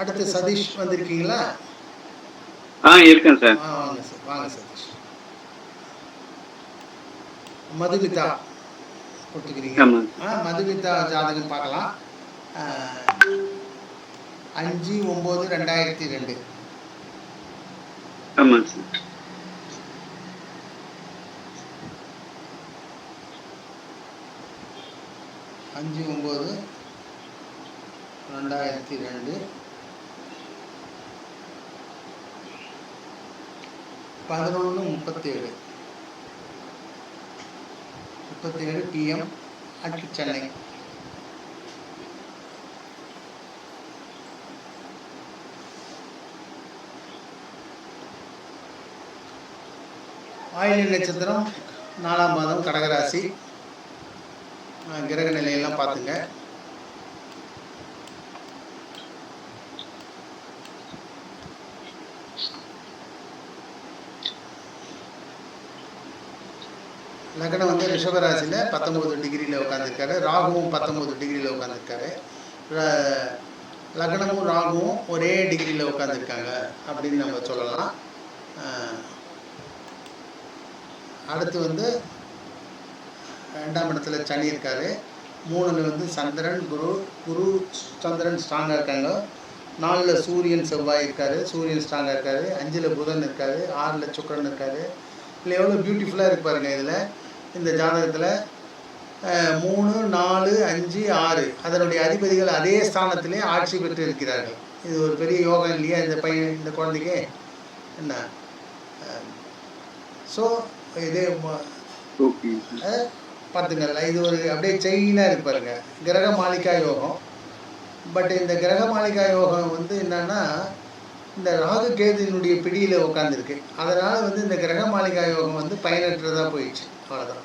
அடுத்து சதீஷ் வந்திருக்கீங்களா? ஆ இருக்கேன் சார். வாங்க சார் வாங்க சதீஷ். மதுமிதா கொடுத்துக்கிறீங்க ஆமாம் ஆ மதுமிதா ஜாதகம் பார்க்கலாம். அஞ்சு ஒம்பது ரெண்டாயிரத்தி ரெண்டு. ஆமாம் சார். அஞ்சு ஒம்பது ரெண்டாயிரத்தி ரெண்டு. பதினொன்று முப்பத்தேழு. முப்பத்தேழு பிஎம் அட் சென்னை ஆயுள் நட்சத்திரம் நாலாம் மாதம் கடகராசி. கிரக நிலையெல்லாம் பார்த்துங்க. லக்னம் வந்து ரிஷபராசியில் பத்தொம்போது டிகிரியில் உட்காந்துருக்காரு ராகுவும் பத்தொம்போது டிகிரியில் உட்காந்துருக்காரு லக்னமும் ராகுவும் ஒரே டிகிரியில் உட்காந்துருக்காங்க அப்படின்னு நம்ம சொல்லலாம். அடுத்து வந்து ரெண்டாம் இடத்துல சனி இருக்காரு. மூணில் வந்து சந்திரன் குரு குரு சந்திரன் ஸ்ட்ராங்காக இருக்காங்க. நாலில் சூரியன் செவ்வாய் இருக்கார். சூரியன் ஸ்ட்ராங்காக இருக்கார். அஞ்சில் புதன் இருக்கார். ஆறில் சுக்கிரன் இருக்கார். இல்லை எவ்வளோ பியூட்டிஃபுல்லாக இருக்கு பாருங்க இதில். இந்த ஜாதகத்தில் மூணு நாலு அஞ்சு ஆறு. அதனுடைய அதிபதிகள் அதே ஸ்தானத்திலே ஆட்சி பெற்று இருக்கிறார்கள் இது ஒரு பெரிய யோகம் இல்லையா இந்த பையன் இந்த குழந்தைக்கு? என்ன? ஸோ இது பார்த்துங்கல்ல இது ஒரு அப்படியே செயினாக இருக்கு பாருங்க. கிரக மாளிகா யோகம். பட் இந்த கிரக மாளிகா யோகம் வந்து என்னன்னா இந்த ராகு கேதுனுடைய பிடியில் உட்காந்துருக்கு அதனால் வந்து இந்த கிரக மாளிகா யோகம் வந்து பயனற்றதாக போயிடுச்சு. அவ்வளோதான்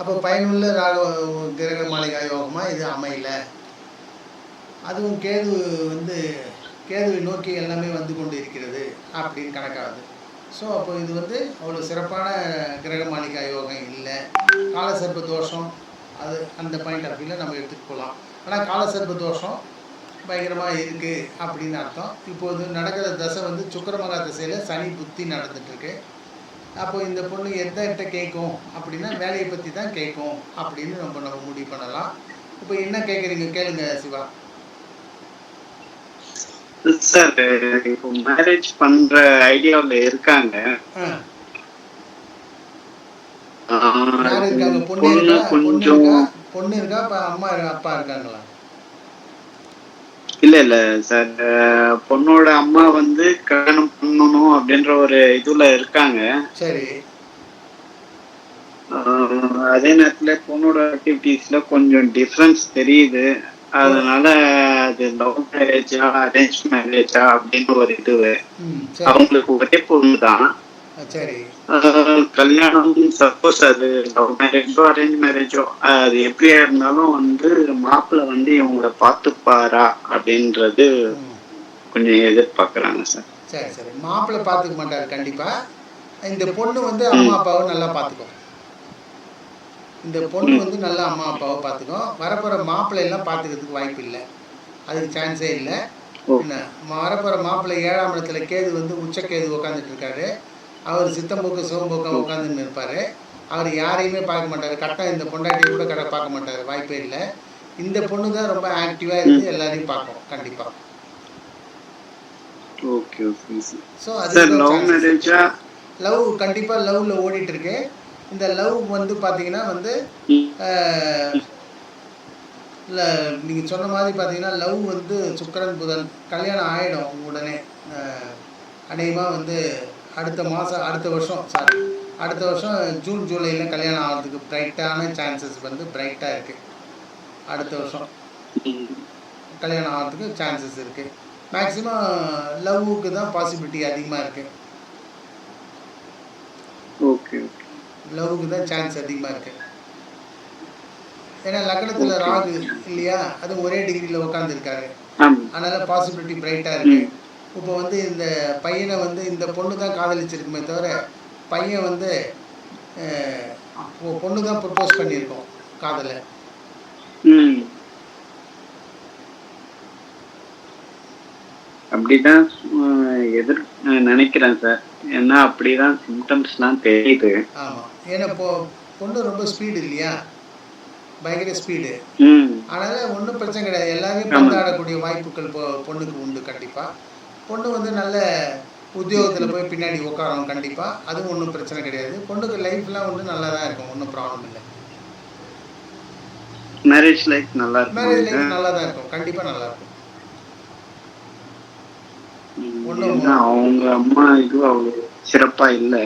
அப்போ பயனுள்ள ராக கிரக மாளிகா யோகமாக இது அமையல. அதுவும் கேது வந்து கேதுவை நோக்கி எல்லாமே வந்து கொண்டு இருக்கிறது அப்படின்னு கணக்காகுது ஸோ அப்போ இது வந்து அவ்வளோ சிறப்பான கிரக மாளிகா யோகம் இல்லை. காலசர்ப்ப தோஷம் அது அந்த பாயிண்ட் ஆஃப் வியூவில் நம்ம எடுத்துகிட்டு போகலாம் ஆனால் காலசர்ப்ப தோஷம் பயங்கரமாக இருக்குது அப்படின்னு அர்த்தம். இப்போது நடக்கிற தசை வந்து சுக்கரமகா திசையில் சனி புத்தி நடந்துட்டுருக்கு அப்போ இந்த பொண்ணு எந்த கிட்ட கேட்கும்? அப்படின்னா வேலையை பற்றி தான் கேட்கும். அப்படின்னு நம்ம நம்ம முடிவு பண்ணலாம். இப்போ என்ன கேட்குறீங்க? கேளுங்க சிவா. சார் இப்போ மேரேஜ் பண்ற ஐடியாவில் இருக்காங்க. பொண்ணு இருக்கா? பொண்ணு இருக்கா? பொண்ணு இருக்கா? அப்ப அம்மா அப்பா இருக்காங்களா? இல்ல இல்ல சார். பொண்ணோட அம்மா வந்து கல்யாணம் பண்ணணும் அப்படின்ற ஒரு இதுல இருக்காங்க. சரி. அதே நேரத்துல பொண்ணோட ஆக்டிவிட்டீஸ்ல கொஞ்சம் டிஃப்ரென்ஸ் தெரியுது. அதனால அது லவ் மேரேஜா அரேஞ்ச் மேரேஜா அப்படின்னு ஒரு இது. அவங்களுக்கு ஒரே பொண்ணு தான். சரி. கல்யாணம் சப்போஸ் அது லவ் மேரேஜோ அரேஞ்ச் மேரேஜோ அது எப்படியா இருந்தாலும் வந்து மாப்பிள்ளை வந்து இவங்கள பார்த்துப்பாரா அப்படின்றது கொஞ்சம் எதிர்பார்க்கறாங்க சார். சரி சரி. மாப்பிள்ளை பார்த்துக்க மாட்டார் கண்டிப்பா. இந்த பொண்ணு வந்து அம்மா அப்பாவை நல்லா பார்த்துக்கும். இந்த பொண்ணு வந்து நல்லா அம்மா அப்பாவை பார்த்துக்கும். வரப்போகிற மாப்பிள்ளை எல்லாம் பார்த்துக்கிறதுக்கு வாய்ப்பு இல்லை. அதுக்கு சான்ஸே இல்லை. என்ன? வரப்போகிற மாப்பிள்ளை ஏழாம் இடத்துல கேது வந்து உச்சக்கேது உட்காந்துட்டு இருக்காரு. அவர் சித்தம்போக்கு சிவம்போக்கா உட்காந்துன்னு இருப்பார். அவர் யாரையுமே பார்க்க மாட்டார். கட்டம் இந்த பொண்டாட்டி கூட கடை பார்க்க மாட்டார். வாய்ப்பே இல்லை. இந்த பொண்ணு தான் ரொம்ப ஆக்டிவாக இருந்து எல்லாரையும் பார்க்கும். கண்டிப்பாக okay okay sir so sir அது லவ் மேரேஜா லவ் கண்டிப்பாக லவ்வில் ஓடிட்டு இருக்கு இந்த லவ் வந்து பார்த்தீங்கன்னா வந்து இல்லை நீங்கள் சொன்ன மாதிரி பார்த்தீங்கன்னா லவ் வந்து சுக்கிரன் புதன் கல்யாணம் ஆகிடும் உடனே. அநேகமாக வந்து அடுத்த மாதம் அடுத்த வருஷம் சாரி அடுத்த வருஷம் ஜூன் ஜூலையில் கல்யாணம் ஆகிறதுக்கு பிரைட்டான சான்சஸ் வந்து பிரைட்டாக இருக்குது அடுத்த வருஷம். கல்யாணம் ஆகிறதுக்கு சான்சஸ் இருக்குது மேக்ஸிமம் லவ்வுக்கு தான் பாசிபிலிட்டி அதிகமாக இருக்குது ஓகே லவ்வுக்கு தான் சான்ஸ் அதிகமாக இருக்குது ஏன்னா லக்னத்தில் ராகு இல்லையா? அது ஒரே டிகிரியில் உட்காந்துருக்காரு அதனால் பாசிபிலிட்டி பிரைட்டாக இருக்கு. இப்போ வந்து இந்த பையனை வந்து இந்த பொண்ணு தான் காதலிச்சிருக்குமே தவிர பையன் வந்து பொண்ணு தான் ப்ரப்போஸ் பண்ணியிருக்கோம் காதலை. அப்படிதான் எதிர் நினைக்கிறேன் சார். ஏன்னா அப்படிதான் சிம்டம்ஸ்லாம் தெரியுது. ஆமாம் ஏன்னா இப்போ பொண்ணு ரொம்ப ஸ்பீடு இல்லையா? பயங்கர ஸ்பீடு அதனால் ஒன்றும் பிரச்சனை கிடையாது. எல்லாரையும் ஆமா. பந்தாடக்கூடிய வாய்ப்புகள் பொண்ணுக்கு உண்டு கண்டிப்பாக பொண்ணு வந்து நல்ல உத்தியோகத்தில் போய் பின்னாடி உட்காரும் கண்டிப்பாக அதுவும் ஒன்றும் பிரச்சனை கிடையாது. பொண்ணுக்கு லைஃப்லாம் வந்து நல்லா தான் இருக்கும். ஒன்றும் ப்ராப்ளம் இல்லை. மேரேஜ் லைஃப் நல்லா மேரேஜ் லைஃப் இருக்கும் நல்லா தான் இருக்கும். கண்டிப்பாக நல்லா இருக்கும். அவங்க அம்மா இது அவ்வளவு சிறப்பா இல்லை.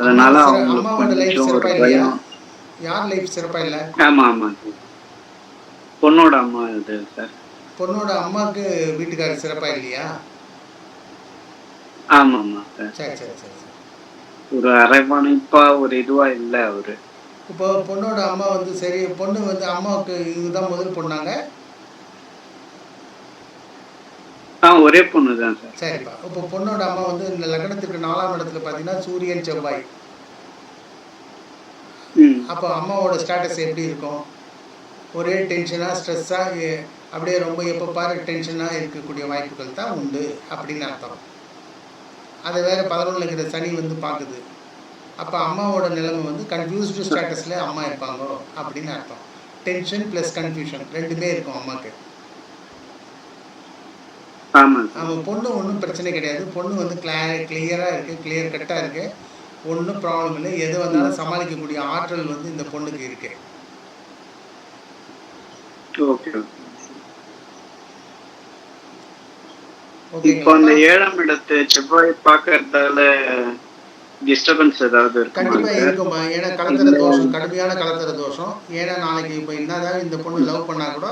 அதனால அவங்களுக்கு கொஞ்சம் ஒரு பயம். யார் லைஃப் சிறப்பாக இல்லை? ஆமா ஆமா. பொண்ணோட அம்மா இது சார் பொண்ணோட அம்மாவுக்கு வீட்டுக்காரர் சிறப்பாக இல்லையா? ஆமா ஆமா சார் சரி சரி சரி. ஒரு அரவணைப்பா ஒரு இதுவா இல்ல அவரு. இப்போ பொண்ணோட அம்மா வந்து சரி பொண்ணு வந்து அம்மாவுக்கு இதுதான் முதல் பொண்ணாங்க? ஆ ஒரே பொண்ணு தான் சார் சரிப்பா. இப்போ பொண்ணோட அம்மா வந்து இந்த லக்னத்துக்கு நாலாம் இடத்துல பார்த்தீங்கன்னா சூரியன் செவ்வாய். அப்போ அம்மாவோட ஸ்டேட்டஸ் எப்படி இருக்கும்? ஒரே டென்ஷனாக ஸ்ட்ரெஸ்ஸாக அப்படியே ரொம்ப எப்போ பாரு டென்ஷனாக இருக்கக்கூடிய வாய்ப்புகள் தான் உண்டு அப்படின்னு அர்த்தம். அதை வேற பதினொன்றில் இருக்கிற சனி வந்து பார்க்குது. அப்போ அம்மாவோட நிலைமை வந்து கன்ஃபியூஸ்டு ஸ்டேட்டஸில் அம்மா இருப்பாங்க அப்படின்னு அர்த்தம். டென்ஷன் ப்ளஸ் கன்ஃபியூஷன் ரெண்டுமே இருக்கும் அம்மாவுக்கு ஆமா சார் அவன் பொண்ணு ஒன்றும் பிரச்சனை கிடையாது. பொண்ணு வந்து கிளா கிளியராக இருக்குது கிளியர் கட்டாக இருக்குது ஒன்றும் ப்ராப்ளம் இல்லை. எது வந்தாலும் சமாளிக்கக்கூடிய ஆற்றல் வந்து இந்த பொண்ணுக்கு இருக்கு. ஓகே இப்போ அந்த ஏழாம் இடத்து செவ்வாய் பார்க்கறதால டிஸ்டர்பன்ஸ் ஏதாவது சார் இருக்குமா ஏன்னா கலத்தர தோஷம் கடுமையான கலத்தர தோஷம். ஏன்னா நாளைக்கு இப்போ என்னதான் இந்த பொண்ணு லவ் பண்ணா கூட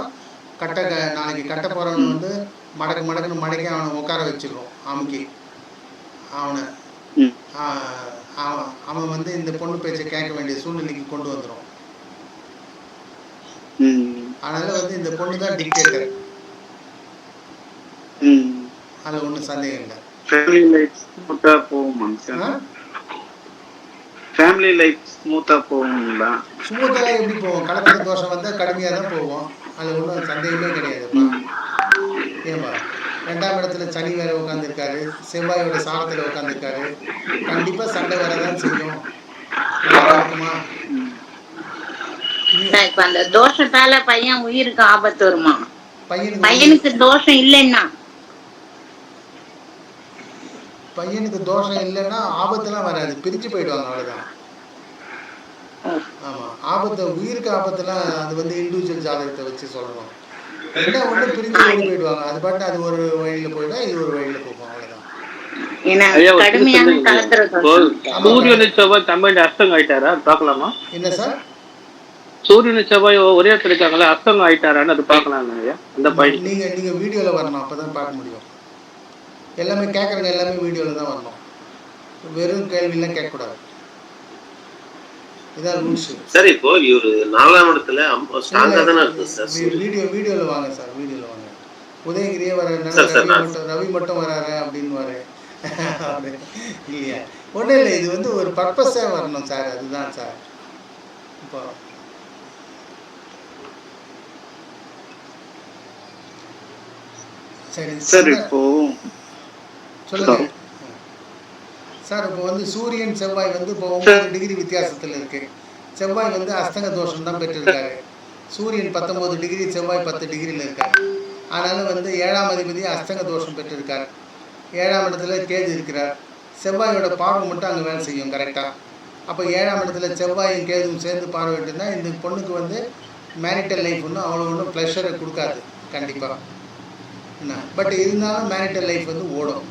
கட்ட நாளைக்கு கட்ட போகிறவன் வந்து மடக்கு மடக்குன்னு மடக்கி அவனை உட்கார வச்சிருக்கோம் அமுக்கி அவனை. அவன் வந்து இந்த பொண்ணு பேச்சை கேட்க வேண்டிய சூழ்நிலைக்கு கொண்டு வந்துடும் அதனால வந்து இந்த பொண்ணு தான் டிக்டேட்டர் அதில் ஒன்றும் சந்தேகம் இல்லை. ஃபேமிலி லைஃப் ஸ்மூத்தா ஆ? ஃபேமிலி லைஃப் ஸ்மூத்தா போகுங்களா? ஸ்மூத்தாக எப்படி போவோம் கலக்கர தோஷம் வந்தால் கடுமையாக தான் போவோம் அதில் ஒன்றும் சந்தேகமே கிடையாதுப்பா ஏன்பா? ரெண்டாம் இடத்துல சனி வேற உட்காந்துருக்காரு செவ்வாயோட சாரத்தில் உட்காந்துருக்காரு கண்டிப்பாக சண்டை வரதான் செய்யும். இருக்குமா? இப்ப அந்த தோஷத்தால பையன் உயிருக்கு ஆபத்து வருமா? பையனுக்கு தோஷம் இல்லைன்னா? பையனுக்கு தோஷம் இல்லைன்னா ஆபத்துலாம் வராது. பிரிஞ்சு போயிடுவாங்க அவ்வளோதான் ஆமாம் ஆபத்து உயிருக்கு ஆபத்துலாம் அது வந்து இண்டிவிஜுவல் ஜாதகத்தை வச்சு சொல்லணும். என்ன ஒன்று பிரிஞ்சு ஓடி போயிடுவாங்க. அது பாட்டு அது ஒரு வழியில் போயிடும் இது ஒரு வழியில் போகும். தோஷம். சூரியனு செவ்வாய் தமிழ் அஸ்தங்க ஆயிட்டாரா பார்க்கலாமா? என்ன சார்? சூரியனு செவ்வாய் ஒரே இடத்துல இருக்காங்களா அஸ்தங்க ஆயிட்டாரான்னு அது பார்க்கலாம் அந்த பையன் நீங்க நீங்க வீடியோல வரணும் அப்பதான் பார்க்க முடியும். எல்லாமே கேட்குறவங்க எல்லாமே வீடியோல தான் வரணும். வெறும் கேள்வியெல்லாம் கேட்கக்கூடாது. சார் இப்போ இவரு நாலாம் இடத்துல ஸ்ட்ராங்கா தானே இருக்கு சார். வீடியோ வீடியோல வாங்க சார் வீடியோல வாங்க. உதயகிரியே வர சார், சார், ரவி மட்டும் ரவி மட்டும் வராரு அப்படின்னு வர இல்லையா? ஒன்றும் இல்லை இது வந்து ஒரு பர்பஸாக வரணும் சார் அதுதான் சார். இப்போ சரி சார் இப்போ சொல்லுங்க. சார் இப்போ வந்து சூரியன் செவ்வாய் வந்து இப்போ ஒன்பது டிகிரி வித்தியாசத்தில் இருக்கு. செவ்வாய் வந்து அஸ்தங்க தோஷம் தான் பெற்றிருக்காரு. சூரியன் பத்தொன்பது டிகிரி செவ்வாய் பத்து டிகிரியில் இருக்காரு. அதனால வந்து ஏழாம் அதிபதி அஸ்தங்க தோஷம் பெற்றிருக்கார். ஏழாம் இடத்துல கேது இருக்கிறார். செவ்வாயோட பார்வை மட்டும் அங்கே வேலை செய்யும் கரெக்டாக அப்போ ஏழாம் இடத்துல செவ்வாயும் கேதுவும் சேர்ந்து பார்வையிட்டுனா இந்த பொண்ணுக்கு வந்து மேரிட்டல் லைஃப் ஒன்றும் அவ்வளோ ஒன்றும் ப்ளஷரை கொடுக்காது கண்டிப்பாக பட் இருந்தாலும் மேரிட்டல் லைஃப் வந்து ஓடும்.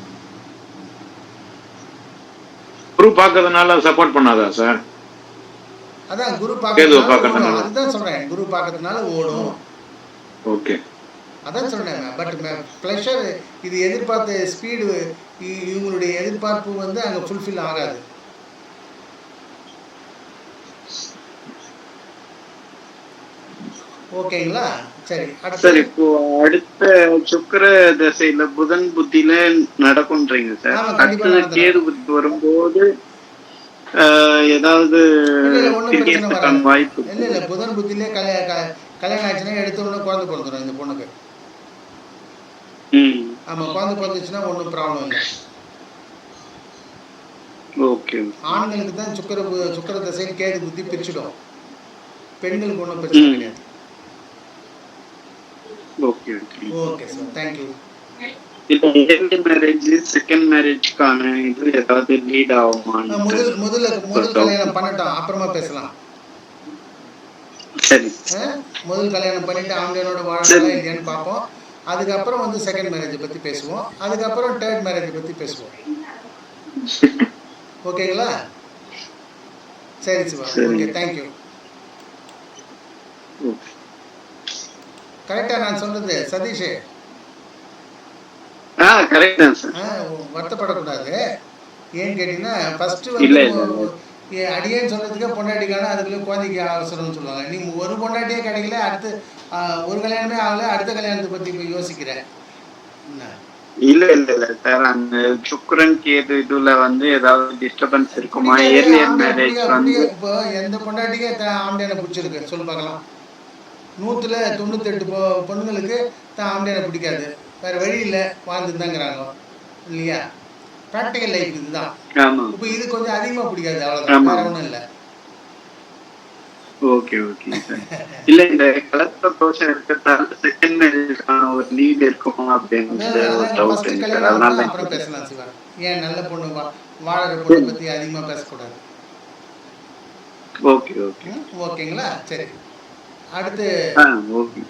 குரு பார்க்கறதுனால சப்போர்ட் பண்ணாதா சார் அதான் குரு பார்க்கறதுனால. அதுதான் சொல்றேன். குரு பார்க்கறதுனால ஓடும். ஓகே அதான் சொன்னேன் பட் ப்ளஷர் இது எதிர்பார்த்த ஸ்பீடு இவங்களுடைய எதிர்பார்ப்பு வந்து அங்கே ஃபுல்ஃபில் ஆகாது. ஓகேங்களா? சரி சார். இப்போ அடுத்த சுக்கிர தசையில புதன் புத்தியில நடக்கும்ன்றீங்க சார். ஆமா, அடுத்தது. கேது புத்தி வரும்போது ஆஹ் ஏதாவது ஒண்ணும். வாய்ப்பு இல்லை இல்லை புதன் க- கல்யாணம் ஆச்சுன்னா எடுத்த உடனே குழந்தை பிறந்துடும் இந்த பொண்ணுக்கு. ம். ஆமாம் குழந்தை பிறந்துச்சுன்னா ஒன்றும் ப்ராப்ளம் இல்லை. ஓகே. ஆண்களுக்கு தான் சுக்கர சுக்கர தசையில் கேது புத்தி பிரிச்சுடும். பெண்களுக்கு ஒன்றும் பிரச்சனை. கிடையாது okay okay okay sir thank you இப்போ ஏர்லி மேரேஜ் செகண்ட் மேரேஜ்க்கான இது ஏதாவது லீட் ஆகுமான்னு முதல் முதல்ல முதல் கல்யாணம் பண்ணட்டும். அப்புறமா பேசலாம். சரி? முதல் கல்யாணம் பண்ணிட்டு ஆம்பளையோட வாழலாம் இல்லையான்னு பார்ப்போம். அதுக்கப்புறம் வந்து செகண்ட் மேரேஜை பற்றி பேசுவோம். அதுக்கப்புறம் தேர்ட் மேரேஜை பற்றி பேசுவோம். ஓகேங்களா சரி சிவா சரி. ஓகே தேங்க்யூ ஓகே கரெக்டாக நான் சொல்றது சதீஷ். கரெக்ட் வருத்தப்படக்கூடாது. ஏன்னு கேட்டீங்கன்னா ஃபர்ஸ்ட் வந்து அடியேன்னு சொல்றதுக்கே பொண்டாட்டிக்கான அதுக்குள்ள குழந்தைக்கு அவசரம்னு சொல்லுவாங்க. நீ ஒரு பொண்டாட்டியே கிடைக்கல அடுத்து ஒரு கல்யாணமே ஆகல அடுத்த கல்யாணத்தை பத்தி இப்போ யோசிக்கிற. என்ன? இல்ல இல்ல இல்ல சார் அந்த சுக்ரன் கேது இதுல வந்து ஏதாவது டிஸ்டர்பன்ஸ் இருக்குமா? ஏர்லியர் மேரேஜ் வந்து. இப்போ எந்த பொண்டாட்டிக்கே ஆம்பளையான பிடிச்சிருக்கு? சொல்லு பார்க்கலாம். நூற்றுல தொண்ணூத்தெட்டு பொ பொண்ணுங்களுக்கு தான் ஆம்பளையான பிடிக்காது. வேற வழி இல்லை வாழ்ந்துட்டு தாங்கிறாங்க இல்லையா? ப்ராக்டிக்கல் லைஃப் இதுதான். இப்போ இது கொஞ்சம் அதிகமாக பிடிக்காது அவ்வளோதான். வேற ஒன்றும் இல்லை. ஓகே ஓகே இல்ல இந்த கலத்த தோஷம் இருக்கிறதால செகண்ட் மேரேஜ்க்கான ஒரு லீட் இருக்குமா அப்படின்ற ஒரு டவுட் அதனால அப்புறம் பேசலாம் சிவா. ஏன் நல்ல பொண்ணு வாழற பொண்ணை பற்றி அதிகமாக பேசக்கூடாது. Okay okay. ஓகேங்களா? சரி. அடுத்து ஓகே.